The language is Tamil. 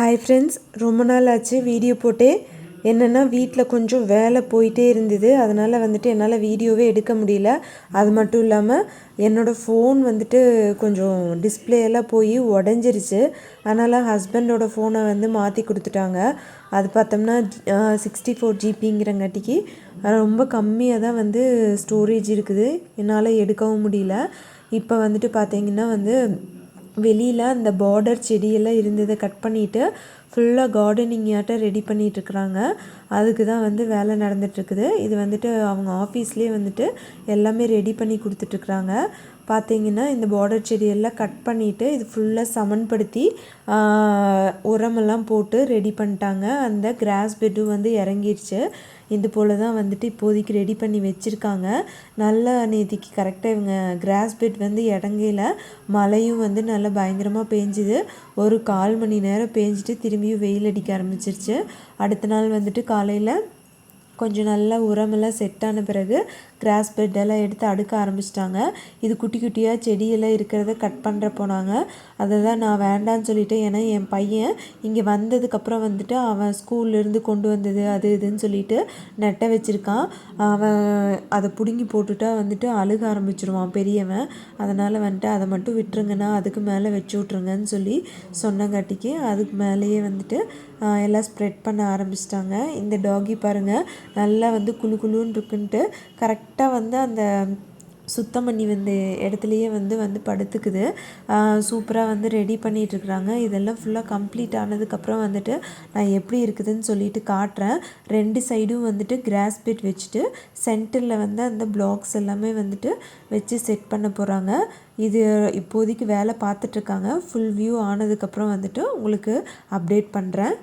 ஹாய் ஃப்ரெண்ட்ஸ் ரொம்ப நாள் ஆச்சு வீடியோ போட்டே. என்னென்னா வீட்டில் கொஞ்சம் வேலை போயிட்டே இருந்தது. அதனால் வந்துட்டு என்னால் வீடியோவே எடுக்க முடியல. அது மட்டும் இல்லாமல் என்னோடய ஃபோன் வந்துட்டு கொஞ்சம் டிஸ்பிளே எல்லாம் போய் உடஞ்சிருச்சு. அதனால் ஹஸ்பண்டோட ஃபோனை வந்து மாற்றி கொடுத்துட்டாங்க. அது பார்த்தோம்னா சிக்ஸ்டி ஃபோர் ஜிபிங்கிறங்காட்டிக்கு ரொம்ப கம்மியாக தான் வந்து ஸ்டோரேஜ் இருக்குது. என்னால் எடுக்கவும் முடியல. இப்போ வந்துட்டு பார்த்தீங்கன்னா வந்து வெளியில் அந்த பார்டர் செடியெல்லாம் இருந்ததை கட் பண்ணிவிட்டு ஃபுல்லாக கார்டனிங்காட்டம் ரெடி பண்ணிகிட்ருக்குறாங்க அதுக்கு தான் வந்து வேலை நடந்துகிட்ருக்குது இது வந்துட்டு அவங்க ஆஃபீஸ்லேயே வந்துட்டு எல்லாமே ரெடி பண்ணி கொடுத்துட்ருக்குறாங்க பார்த்தீங்கன்னா இந்த பார்டர் செடியெல்லாம் கட் பண்ணிவிட்டு இது ஃபுல்லாக சமன்படுத்தி உரமெல்லாம் போட்டு ரெடி பண்ணிட்டாங்க. அந்த கிராஸ் பெட்டும் வந்து இறங்கிடுச்சு இது போல் தான் வந்துட்டு இப்போதைக்கு ரெடி பண்ணி வச்சுருக்காங்க. நல்ல நேதிக்கு கரெக்டாக இவங்க கிராஸ் பெட் வந்து இடங்கையில் மழையும் வந்து நல்லா பயங்கரமாக பேஞ்சுது. ஒரு கால் மணி நேரம் பேஞ்சிட்டு திரும்பியும் வெயில் அடிக்க ஆரம்பிச்சிருச்சு. அடுத்த நாள் வந்துட்டு காலையில் கொஞ்சம் நல்லா உரமெல்லாம் செட் ஆன பிறகு கிராஸ் பெட்டெல்லாம் எடுத்து அடுக்க ஆரம்பிச்சிட்டாங்க. இது குட்டி குட்டியாக செடியெல்லாம் இருக்கிறத கட் பண்ணுற போனாங்க. அதை தான் நான் வேண்டான்னு சொல்லிட்டேன் ஏன்னா என் பையன் இங்கே வந்ததுக்கப்புறம் வந்துட்டு அவன் ஸ்கூல்லேருந்து கொண்டு வந்தது அது இதுன்னு சொல்லிட்டு நெட்டை வச்சுருக்கான். அவன் அதை பிடுங்கி போட்டுட்டா வந்துட்டு அழுக ஆரம்பிச்சிருவான் பெரியவன். அதனால் வந்துட்டு அதை மட்டும் விட்டுருங்கண்ணா அதுக்கு மேலே வச்சு விட்ருங்கன்னு சொல்லி சொன்னங்காட்டிக்கு அதுக்கு மேலேயே வந்துட்டு எல்லாம் ஸ்ப்ரெட் பண்ண ஆரம்பிச்சிட்டாங்க. இந்த டாகி பாருங்கள் நல்லா வந்து குழு குழுன்னு இருக்குன்ட்டு கரெக்டாக வந்து அந்த சுத்தம் பண்ணி வந்த இடத்துலையே வந்து வந்து படுத்துக்குது. சூப்பராக வந்து ரெடி பண்ணிகிட்ருக்குறாங்க இதெல்லாம் ஃபுல்லாக கம்ப்ளீட் ஆனதுக்கப்புறம் வந்துட்டு நான் எப்படி இருக்குதுன்னு சொல்லிட்டு காட்டுறேன். ரெண்டு சைடும் வந்துட்டு கிராஸ் பிட் வச்சுட்டு சென்டரில் வந்து அந்த பிளாக்ஸ் எல்லாமே வந்துட்டு வச்சு செட் பண்ண போகிறாங்க இது இப்போதைக்கு வேலை பார்த்துட்ருக்காங்க ஃபுல் வியூ ஆனதுக்கப்புறம் வந்துட்டு உங்களுக்கு அப்டேட் பண்ணுறேன்